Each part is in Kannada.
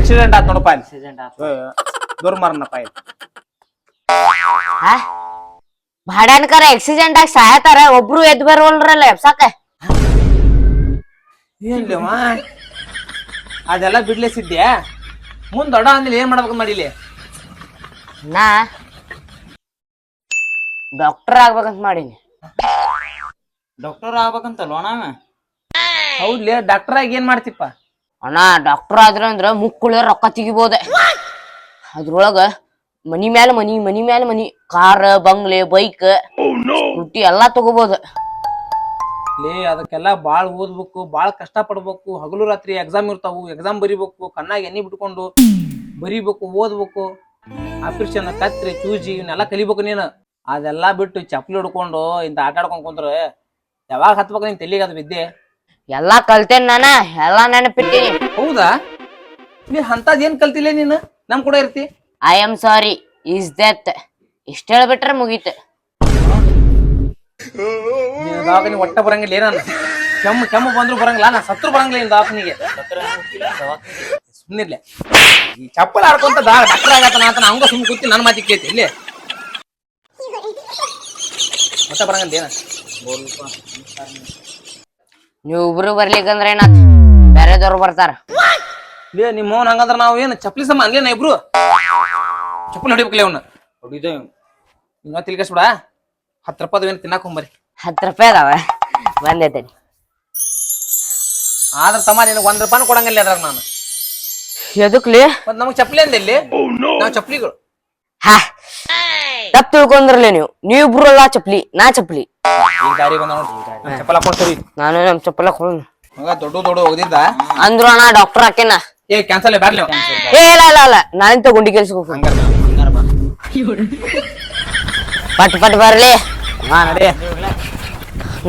ಆಕ್ಸಿಡೆಂಟ್ ಆತ್ ನೋಡಪ್ಪ ಅಲ್ಲಿ. ಆಕ್ಸಿಡೆಂಟ್ ಆತ ದುರ್ಮರಣಪ್ಪ ಇಲ್ಲಿ ಭಾಡ್ಯಾನ್ಕರ ಆಕ್ಸಿಡೆಂಟ್ ಆಗಿ ಸಾಯತಾರ ಒಬ್ರು ಎದ್ ಬರ್ವಲ್ರಲ್ಲ ಎಬ್ಸಾಕ. ಏನ್ಲೇವ ಅದೆಲ್ಲ ಬಿಡ್ಲೇಸಿದ್ಯಾ ಮುಂದ್ ದೊಡ್ಡ ಅಂದಿಲ್ಲ ಏನ್ ಮಾಡ್ಬೇಕು ಮಾಡಿಲಿ? ನಾ ಡಾಕ್ಟರ್ ಆಗ್ಬೇಕಂತ ಮಾಡೀನಿ. ಡಾಕ್ಟರ್ ಆಗ್ಬೇಕಂತ ನಾವ? ಹೌದ್ಲೇ ಡಾಕ್ಟರ್ ಆಗಿ ಏನ್ ಮಾಡ್ತಿಪ್ಪ? ಅಣ್ಣ ಡಾಕ್ಟರ್ ಆದ್ರ ಅಂದ್ರ ಮುಕ್ಕುಳ ರೊಕ್ಕ ತೆಗಿಬೋದ. ಅದ್ರೊಳಗ ಮನಿ ಮ್ಯಾಲ ಮನಿ ಮನಿ ಮ್ಯಾಲ ಮನಿ ಕಾರ್ ಬಂಗ್ಲೆ ಬೈಕ್ ಸ್ಕೂಟಿ ಎಲ್ಲಾ ತಗೋಬೋದ. ಲೇ, ಅದಕ್ಕೆಲ್ಲ ಬಾಳ್ ಓದ್ಬೇಕು, ಬಾಳ್ ಕಷ್ಟ ಪಡ್ಬೇಕು ಹಗಲು ರಾತ್ರಿ ಎಕ್ಸಾಮ್ ಇರ್ತಾವು ಎಕ್ಸಾಮ್ ಬರಿಬೇಕು, ಕಣ್ಣಾಗ ಎಣ್ಣಿ ಬಿಟ್ಕೊಂಡು ಬರಿಬೇಕು, ಓದ್ಬೇಕು. ಆಪರೇಷನ್, ಕತ್ರಿ ಚೂಜಿ ಇವನ್ನೆಲ್ಲ ಕಲಿಬೇಕು ನೀನು. ಅದೆಲ್ಲ ಬಿಟ್ಟು ಚಪ್ಪಲಿ ಹಿಡ್ಕೊಂಡು ಇಂತ ಆಟ ಕುಂತ್ರ ಯಾವಾಗ ಹತ್ಬೇಕು ನೀನ್ ತಲೆಗೆ ಅದು ವಿದ್ಯೆ ಎಲ್ಲಾ ಕಲ್ತೇನ್ ನಾನ ಎಲ್ಲಾ ನೆನಪಿಟ್ಟಿನಿ. ಹೌದಾ? ನೀ ಅಂತದ್ ಏನ್ ಕಲ್ತಿಲ್ಲ ನೀನು? ನಮ್ ಕೂಡ ಇರ್ತಿ. I am sorry is that ಇಷ್ಟ ಹೇಳ್ಬಿಟ್ರೆ ಮುಗೀತು. ನೀನ್ ದವಾಖಾನೆ ಒಟ್ಟ ಬರಂಗಿಲ್ಲ ಏನ ಕೆಮ್ಮು ಕೆಮ್ಮು ಬಂದ್ರು ಬರಂಗಿಲ್ಲ ನಾ ಸತ್ರು ಬರಂಗಿಲ್ಲ ನಿನ್ ದವಾಖಾನಿಗೆ ಸುಮ್ಮನಿರ್ಲೆ ಈ ಚಪ್ಪಲ್ ಆಡ್ಕೊಂತ ಡಾಕ್ಟರ್ ಆಗತ್ತಾನ ಅಂತ ಹಂಗ ಸುಮ್ ಕೂತಿ ನನ್ನ ಮಾತಿ ಕೇಳ್ತಿ ಇಲ್ಲಿ ಒಟ್ಟ ಬರಂಗಿಲ್ಲ ಏನ ನೀವ್ ಇಬ್ರು ಬರ್ಲಿಕ್ಕಂದ್ರ ಬೇರೆ ಬೇರೆದವ್ರು ಬರ್ತಾರ. ಲೇ ನಿಮ್ಮ ಹಂಗಂದ್ರ ನಾವು ಏನು ಚಪ್ಪಲಿ ಸಮ ಅನ್ಲೇನ ಇಬ್ರು? ಚಪ್ಪಲಿ ಹೊಡಿಬೇಕಲ್ಲ ಅವ್ನ? ಹೊಡಿದ ಹಿಂಗ ತಿಳ್ಕಸ್ಬಿಡ ಹತ್ತು ರೂಪಾಯಿ ಏನು ತಿನ್ನಾಕ ಹೋಗ್ಬರಿ ಹತ್ತು ರೂಪಾಯಿ ಅದಾವ. ಬಂದೈತೇನಿ ಆದ್ರ ತಮ್ಮ ನಿನಗೆ ಒಂದ್ ರೂಪಾಯಿ ಕೊಡಂಗಿಲ್ಲ ಅದ್ರಾಗ ನಾನು. ಎದಕ್ಲಿ ಮತ್ ನಮಗ್ ಚಪ್ಪಲಿ ಅಂದ ಇಲ್ಲಿ. ನಾವ್ ಚಪ್ಪಲಿಗಳು. ಹಾ. ತಪ್ಪು ತಿಳ್ಕೊಂಡ್ರಲ್ಲ ನೀವು. ನೀವಿಬ್ರು ಅಲ್ಲ ಚಪ್ಲಿ ನಾ ಚಪ್ಲಿ ಈಗ ದಾರಿ ಬಂದ ನೋಡಿ ಚಪ್ಪಲ್ ನಾನು ನಮ್ ಚಪ್ಪಲ ಹಾಕೊಂಡು ಮಗ ದೊಡ್ಡ ದೊಡ್ಡ ಹೋಗಿದ್ದ ಅಂದ್ರು ಅಣ್ಣ ಡಾಕ್ಟರ್ ಹಾಕೇನ. ಏ ಕ್ಯಾನ್ಸಲ್ ಬರ್ಲಿ. ಏ ಇಲ್ಲ ಇಲ್ಲ ಇಲ್ಲ. ನಾನಿಂತ ಗುಂಡಿ ಕೆಲ್ಸಕ್ಕೆ ಹೋಗ್ತೀನಿ. ಹಂಗಾರ ಬಾ. ಹಂಗಾರ ಬಾ ಪಟ್ ಪಟ್ ಬರ್ಲಿ. ಹಾ ನಡಿ.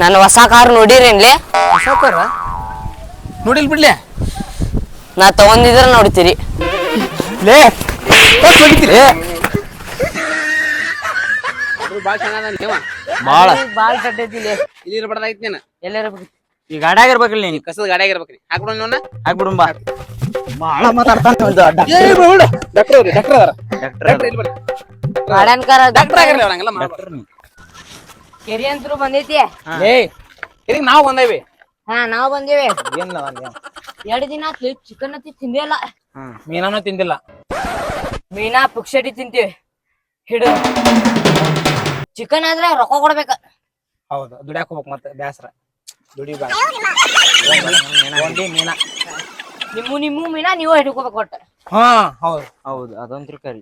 ನನ್ನ ಹೊಸ ಕಾರ್ ನೋಡಿರೇನ್ಲಿ? ಸಾವ್ಕಾರ ನೋಡಿಲ್ ಬಿಡ್ಲೆ? ನಾ ತಗೊಂಡಿದ್ರ ನೋಡ್ತೀರಿ. ಲೇ ಹೋಗಿತ್ತೀರಿ ಬಾಳ ನೀವ ಬಾಳ. ಬಾಳ್ ಕಟ್ಟೈತಿಲಿ ಇಲ್ಲಿ ಇರ್ಬಾರ್ದಾಗಿತ್ತು ನೀನು. ಎಲ್ಲಾರ ಈ ಗಾಡ್ಯಾಗ ಇರ್ಬೇಕಿಲ್ಲ ನೀನ್. ಕಸದ ಗಾಡಿ ಇರ್ಬೇಕ್ರಿ ಹಾಕ್ಬಿಡು ನೋಡ ಹಾಕ್ಬಿಡು ಬಾ. ಬಾಳ ಮಾತಾಡ್ತಾನ ಡಾಕ್ಟರ್ ಅವ್ರಿ ಡಾಕ್ಟರ್ ಅದಾರ ಡಾಕ್ಟರ್ ಇಲ್ಲಿ ಬರ್ರಿ. ಮಾಡನ್ಕಾರ ಡಾಕ್ಟರ್ ಆಗಿರ್ಲಿ ಅವ್ರು ಹಂಗೆಲ್ಲ ಡಾಕ್ಟರ್ ನೀ ಕೆರಿ ಅಂತರು ಬಂದೈತಿ. ಏ ನಾವು ಬಂದೇವಿ. ಹಾ ನಾವ್ ಬಂದೇವಿ. ಏನ್ ಎರಡು ದಿನ ಆತ್ಲಿ ಚಿಕನ್ ಅತಿ ತಿಂದಿಲ್ಲ. ಮೀನಾನು ತಿಂದಿಲ್ಲ. ಮೀನಾ ಪುಕ್ಷಟಿ ತಿಂತೀವಿ. ಹಿಡು. ಚಿಕನ್ ಆದ್ರೆ ರೊಕ್ಕ ಕೊಡ್ಬೇಕ. ಹೌದು ದುಡ್ಯಾಕ ಹೋಗ್ಬೇಕು ಮತ್ತೆ ಬ್ಯಾಸರ. ದುಡಿ ಒಂದೇ ಮೀನಾ. ನಿಮ್ಮ ನಿಮ್ಮ ಮೀನಾ ನೀವು ಹಿಡ್ಕೋಬೇಕು ಒಟ್ಟ. ಹಾ ಹೌದು. ಹೌದು ಅದೊಂದ್ರ ಕರಿ.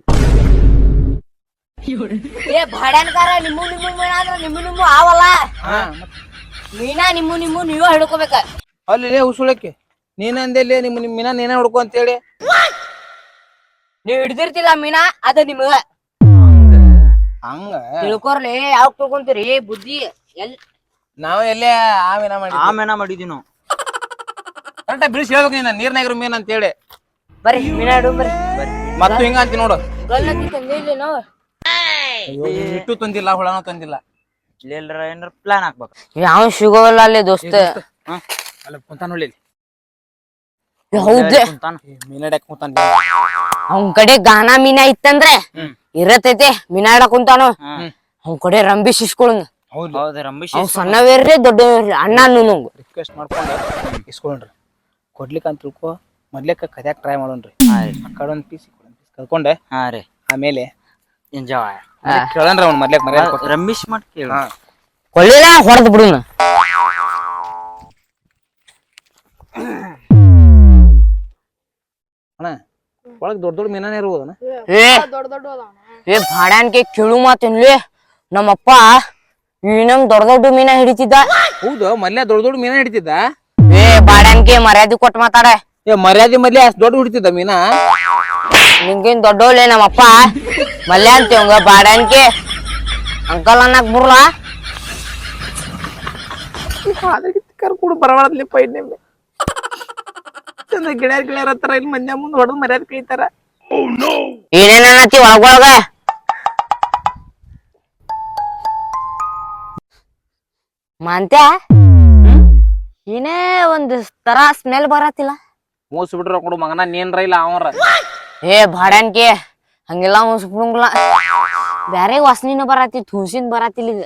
ಏ ಭಾಡ್ಯಾನ್ಕಾರ ನಿಮ್ಮ ನಿಮ್ಮ ಮೀನಾ ಅಂದ್ರ ನಿಮ್ಮ ನಿಮ್ಮ ಆವಲ್ಲ. ಹಾ. ಮೀನಾ ನಿಮ್ಮ ನಿಮ್ಮ ನೀವು ಹಿಡ್ಕೋಬೇಕ. ಅಲ್ಲಿ ಉಸುಳಕ್ಕೆ. ನೀನ್ ನಿಮ್ಮ ನಿಮ್ಮ ನಿಮ್ ಮೀನಾ ನೀನೇ ಹುಡ್ಕೊ ಅಂತೇಳಿ. ನೀವ್ ಹಿಡ್ದಿರ್ತಿಲ್ಲ ಮೀನಾ ಅದ ನಿಮಗ. ಹಂಗ? ತಿಳ್ಕೊರ್ಲಿ ಯಾವ ತಗೊಂತೀರಿ? ಬುದ್ಧಿ ಎಲ್ ನಾವ್ ಎಲ್ಲೇ ಆಮೇನಾ ಮಾಡಿದೀವಿ? ಮಾಡಿ ಆಮೇನ ಮಾಡಿದ್ವಿ ನಾವು. ಕರೆಕ್ಟ್ ಬಿಡಿಸಿ ಹೇಳ್ಬೇಕು ನೀನ್ ನೀರ್ನಾಗಿರೋ ಮೀನ್ ಅಂತ ಹೇಳಿ ಬರೀ ಮೀನಾಡು ಬರ್ರಿ. ಮತ್ತು ಹಿಂಗ ಅಂತಿ ನೋಡು. ಗಲ್ಲತ್ತಿ ತಂದಿಲ್ಲ ನಾವು? ಇಟ್ಟು ತಂದಿಲ್ಲ ಹುಳನೂ ತಂದಿಲ್ಲ. ಇಲ್ಲಿ ಎಲ್ಲರ ಏನಾರ ಪ್ಲಾನ್ ಹಾಕ್ಬೇಕು. ಯಾವ ಸಿಗೋಲ್ಲ ಅಲ್ಲಿ ದೋಸ್ತ. ಅಲ್ಲ ಕುಂತಾನ ಹೌದ್ ಕುಂತಾನ. ಮೀನಾಡ್ಯಾಕ ಕುಂತಾನ ಅವ್ನ್ ಕಡೆ ಗಾನಾ ಮೀನಾ ಇತ್ತಂದ್ರೆ ಇರತೈತೆ ಮೀನಾ ಆಡಕ್ ಕುಂತಾನು. ಅವನ್ ಅವ್ನ್ ಕಡೆ ರಂಬಿ ಶಿಸ್ಕೊಳ ಹೌದು. ಹೌದು ರಂಬಿಶ್ ಅವ್ ಸಣ್ಣವೇರ್ರಿ ದೊಡ್ಡವೇರ್ರಿ ಅಣ್ಣ ನಂಗ ರಿಕ್ವೆಸ್ಟ್ ಮಾಡ್ಕೊಂಡು ಇಸ್ಕೊಳ್ರಿ. ಕೊಡ್ಲಿಕ್ಕೆ ಅಂತ ತಿಳ್ಕೊ ಮೊದ್ಲೇಕ ಕದ್ಯಾಕ ಟ್ರೈ ಮಾಡೋಣ್ರಿ. ಕಡೆ ಒಂದ್ ಪೀಸ್ ಪೀಸ್ ಕಲ್ಕೊಂಡೆ ಹಾ ರೀ. ಆಮೇಲೆ ಎಂಜಾಯ್ ಕೇಳನ್ರಿ ಅವ್ನ ಮೊದ್ಲೇಕ್ ಮರ್ಯಾದೆ ರಂಬಿಶ್ ಮಾಡಿ ಕೇಳು. ಕೊಳ್ಳಿಲ್ಲ ಹೊಡೆದ್ ಬಿಡುನ. ಒಳಗ್ ದೊಡ್ಡ ದೊಡ್ಡ ಮೀನಾನೇ ಇರ್ಬೋದನ? ಏ ಏ. ಭಾಡ್ಯಾನ್ಕೆ ಕೇಳು ಮಾತೇನ್ಲಿ ನಮ್ಮಪ್ಪ ಮೀನಂಗ್ ದೊಡ್ಡ ದೊಡ್ಡ ಮೀನ ಹಿಡಿತಿದ್ದ. ಹೌದು ಮಲ್ಯ ದೊಡ್ಡ ದೊಡ್ಡ ಮೀನಾ ಹಿಡಿತಿದ್ದ? ಏ ಬಾಡ್ಯಾನ್ಕೆ ಮರ್ಯಾದೆ ಕೊಟ್ ಮಾತಾಡ. ಏ ಮರ್ಯಾದೆ ಮಲ್ಯ ಅಷ್ಟ್ ದೊಡ್ಡ ಹಿಡಿತಿದ್ದ ಮೀನಾ? ನಿಂಗೇನ್ ದೊಡ್ಡೋಳೆ ನಮ್ಮಪ್ಪ. ಮಲ್ಯ ಅಂತೀವಂಗ ಬಾಡ್ಯಾನ್ಕೆ ಅಂಕಲ್ ಅನ್ನಕ್ ಬುರ್ಲ. ಕರ್ಕೊಂಡು ಬರಬಾರ್ದ್ಲಿ ಪೈಡ್ ನಿಮ್ಗೆ ಚಂದ ಗಿಳ್ಯಾರ ಗಿಳ್ಯಾರ ಹತ್ತಾರ ಇಲ್ಲಿ ಮಂದ್ಯ ಮುಂದೆ ಹೊಡೆದು ಮರ್ಯಾದೆ ಕೈತಾರ ಏನೇನ್ ಅನ್ನತಿ ಒಳಗೊಳಗ ಮಾಂತ್ಯ ಏನೇ ಒಂದ್ ತರ ಸ್ಮೆಲ್ ಬರತ್ತಿಲ್ಲ. ಮೋಸ ಬಿಡ್ರ ಕೊಡು ಮಗನ ನೀನ್ರ ಇಲ್ಲ ಅವನ್ರ. ಏ ಬಾಡ್ಯಾನ್ಕೆ ಹಂಗೆಲ್ಲ ಮುನ್ಸ್ಬಿಡಂಗಿಲ್ಲ ಬ್ಯಾರೆ ವಾಸನಿನ ಬರತಿ ಥೂಸಿನ್ ಬರತಿಲ್ ಈಗ.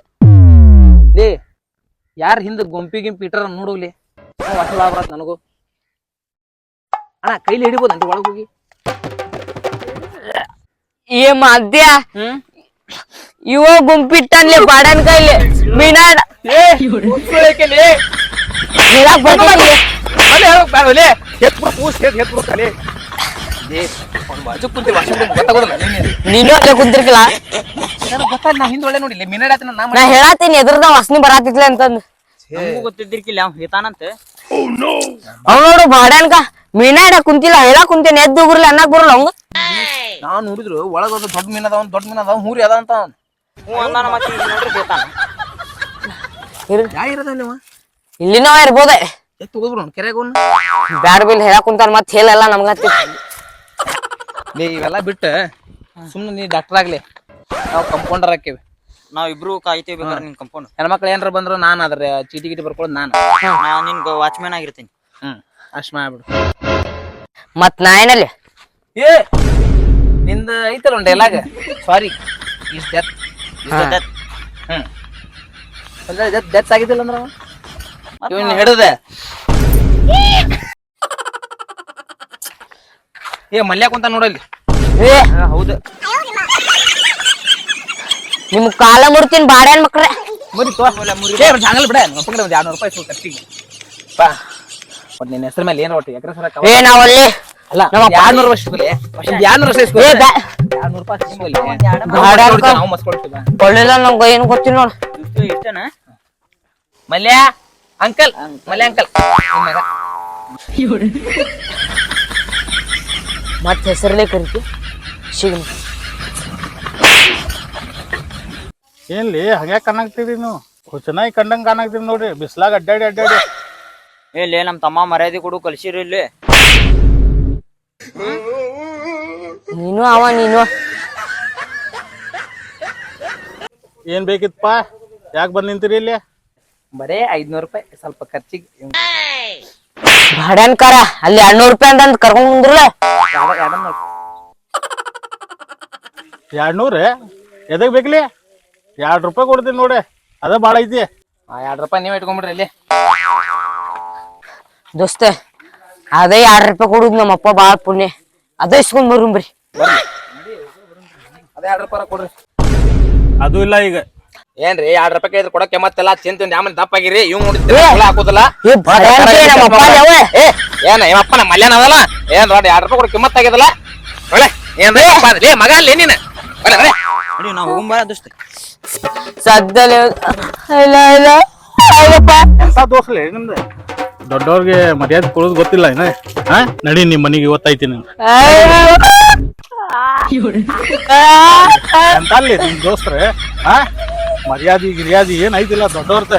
ಲೇ ಯಾರ ಹಿಂದ ಗೊಂಪಿ ಗಿಂಪಿ ಇಟ್ಟಾರ ನೋಡುಲಿ ವಾಸಲ ಬರತ್ ನನಗೂ. ಅಣ್ಣ ಕೈಲಿ ಹಿಡಿಬೋದಂತ ಒಳಗೆ ಹೋಗಿ? ಏ ಮಧ್ಯ ಹ್ಮ್? ಇವ ಗುಂಪಿಟ್ಟನ್ಲಿ ಬಾಡ್ಯಾನ್ ಕೈಲಿ ಮೀನಾಡ. ಹೇಳಕ್ ವಾಸ ಗೊತ್ತಾಗೋದಿಲ್ಲ ನೀನು ಅಲ್ಲೇ ಕುಂತಿರ್ಕಿಲ್ಲ? ನಾ ಹಿಂದ್ ಒಳ್ಳೆ ಹೇಳತ್ತೀನಿ ಎದ್ರದ ವಾಸನಿ ಬರಾತಿತ್ಲೆ ಅಂತಂದ್. ಗೊತ್ತಿದ್ದಿರ್ಕಿಲ್ಲ ಅವ್ ಹೇತಾನಂತೆ. ಅವ್ ನೋಡು ಬಾಡನ್ಕ ಮೀನಾ ಹಿಡಕ್ ಕುಂತಿಲ್ಲ ಹೇಳ ಕುಂತೇನೆ ಎದ್ದು ಉಗುರ್ಲಿ ಅನ್ನಕ್ ಬರಲ್ಲ ಅವಂಗ? ನಾ ನೋಡಿದ್ರು ಒಳಗ ಒಂದು ದೊಡ್ಡ ಮೀನ್ ಅದಾವ ದೊಡ್ಡ ಮೀನ್ ಅದಾವ ಮೂರಿ ಅದ ಅಂತ ಇಲ್ಲಿನ ಇರ್ಬೋದೆ. ಅವ್ನು ಕೆರೆಗೆ. ಬ್ಯಾಡ್ ಬಿಲ್ ಹೇಳಕ್ ಕುಂತಾನ ಮತ್ ಹೇಳಲ್ಲ ನಮ್ಗ ಲೇ ಇವೆಲ್ಲ ಬಿಟ್ಟು. ಸುಮ್ಮನೆ ನೀ ಡಾಕ್ಟರ್ ಆಗ್ಲಿ. ನಾವು ಕಂಪೌಂಡರ್ ಹಾಕೇವಿ ನಾವ್ ಇಬ್ರು ಕಾಯ್ತೀವಿ ಬೇಕಾದ್ರೆ ನಿನ್ ಕಂಪೌಂಡ್ ಹೆಣ್ಮಕ್ಳು ಏನಾರ ಬಂದ್ರು ನಾನು ಅದ್ರ ಚೀಟಿ ಗಿಟಿ ಬರ್ಕೊಳ್ಳೋದು ನಾನು. ನಾ ನಿನ್ ವಾಚ್ಮ್ಯಾನ್ ಆಗಿರ್ತೀನಿ. ಹ್ಮ್ ಅಷ್ಟ್ ಮಾಡ್ಬಿಡು ಮತ್ ನಾ ಏನಲ್ಲಿ? ಏ ನಿಂದ ಐತಲ್ಲ ಒಂದು dialogue sorry is death hmm. Death death ಆಗಿದ್ದಿಲ್ಲ ಅಂದ್ರ ಇವನ್ ಹಿಡದೆ. ಏ ಮಲ್ಯ ಕುಂತ ನೋಡಲ್ಲಿ ಏ. ಹೌದು. ನಿಮ್ ಕಾಲ ಮುಡ್ತೀನಿ ಬಾಡ್ಯಾನ್ ಮಕ್ಳ್ರೆ ಮುರಿ ಒಂದು ಹಂಗಲ್ ಬಿಡ. ಅಪ್ಪಂಗೆ ಎರಡ್ನೂರು ರೂಪಾಯಿ ಖರ್ಚಿಗೆ ಬಾ. ನಿನ್ನ ಹೆಸರು ಮೇಲೆ ಏನು ಒಟ್ಟು? ಎಕರೆ ಸರ ಏ ನಾವಲ್ಲಿ ಅಲ್ಲ ನಮ್ಮ ಎರಡ್ನೂರು ವರ್ಷ ಇಸ್ಕೊಲಿ ಒಂದು ಎರಡ್ನೂರು ವರ್ಷ ಇಸ್ಕೊ ಎರಡ್ನೂರು ರೂಪಾಯಿ ಇಸ್ಕೊಲಿ ಗಾಡಿ ನಾವು ಮಸ್ಕೊಳ್ತೀವಿ ಒಳ್ಳೆಲ್ಲ ಏನು ಗೊತ್ತಿಲ್ಲ ನೋಡು. ಇಷ್ಟು ಇಷ್ಟೇನಾ? Mallya uncle Mallya uncle. ನಿಮ್ ಮಗ. ಮತ್ ಹೆಸರಲ್ಲೇ ಕರಿತಿ. ಸಿಗ್ ಏನ್ಲಿ ಹಾಗೆ ಕಾಣಾಕ್ತೀರಿ ನೀವು? ಹುಚ್ಚನಾಗಿ ಕಂಡಂಗೆ ಕಾಣಾಕ್ತೀರಿ ನೋಡ್ರಿ ಬಿಸ್ಲಾಗ ಅಡ್ಡಾಡಿ ಅಡ್ಡಾಡಿ. ಏ ನಮ್ಮ ನಮ್ ತಮ್ಮ ಮರ್ಯಾದೆ ಕೊಡು ಕಲ್ಸಿರಿ ಇಲ್ಲಿ. ನೀನು ಅವ ನೀನು. ಏನ್ ಬೇಕಿತ್ತಪ್ಪ ಯಾಕೆ ಬಂದ್ ನಿಂತೀರಿ ಇಲ್ಲಿ? ಬರೇ ಐದ್ನೂರು ರೂಪಾಯಿ ಸ್ವಲ್ಪ ಖರ್ಚಿಗೆ ಬಾಡ್ಯಾನ್ ಕಾರ ಅಲ್ಲಿ ಎರಡ್ನೂರು ರೂಪಾಯಿ ಅಂತ ಕರ್ಕೊಂಡ್ ಬಂದ್ರಲ್ಲ. ಎರಡ- ಎರಡನ್ನೂರು. ಎರಡ್ ಎದಕ್ ಬೇಕಲಿ? ಎರಡ್ ರೂಪಾಯಿ ಕೊಡ್ತೀನಿ ನೋಡಿ. ಅದ ಭಾಳ ಐತಿ. ಆ ಎರಡ್ ರೂಪಾಯಿ ನೀವ್ ಇಟ್ಕೊಂಡ್ಬಿಡ್ರಿ ಇಲ್ಲಿ. ದೋಸ್ತ ಅದೇ ಎರಡ್ ರೂಪಾಯಿ ಕೊಡುದ್ ನಮ್ಮ ಅಪ್ಪ ಬಾಳ ಪುಣ್ಯ. ಅದೇ ಇಸ್ಕೊಂಡ್ ಬರುಂಬ್ರಿ ಅದೇ ಎರಡ್ ರೂಪಾಯಿ ಕೊಡ್ರಿ. ಅದು ಇಲ್ಲ ಈಗ. ಏನ್ರಿ ಎರಡ್ ರೂಪಾಯಿ ಇದ್ರ ಕೊಡಕ್ಕೆ ಮತ್ತೆಲ್ಲ ತಿಂತ ಆಮೇಲೆ ದಪ್ಪ ಆಗಿರಿ ಇವ್ ನೋಡಿದ್ರೆ ಹಾಕುದಿಲ್ಲ ಏನ ಇವಪ್ಪ ನಮ್ಮ ಮಲ್ಯಾನ ಅದಲ್ಲ? ಏನ್ ದೊಡ್ಡ ಎರಡ್ ರೂಪಾಯಿ ಕೊಡಕ್ಕೆ ಕಿಮ್ಮತ್ ಆಗಿದಲ್ಲ ಒಳ್ಳೆ ಏನ್ ಲೇ ಮಗ ಅಲ್ಲಿ ನೀನು. ನೋಡಿ ನಾವು ಹೋಗುಂಬಾರ ದೋಸ್ತ. ಸದ್ದಲೆ ಇಲ್ಲ ಇಲ್ಲ. ಅಯ್ಯಪ್ಪ ಎಂತ ದೋಸ್ಲೆ ನಿಮ್ದು? ದೊಡ್ಡವ್ರಿಗೆ ಮರ್ಯಾದೆ ಕೊಡೋದು ಗೊತ್ತಿಲ್ಲ ಏನ ಹಾ ನಡಿ ನಿಮ್ ಮನೆಗೆ ಗೊತ್ತಾಯ್ತಿ ನೀನು ನಿಮ್ ದೋಸ್ತ್ರೆ? ಹಾ ಮರ್ಯಾದೆ ಗಿರ್ಯಾದಿ ಏನ್ ಐತಿಲ್ಲ ದೊಡ್ಡವ್ರತೆ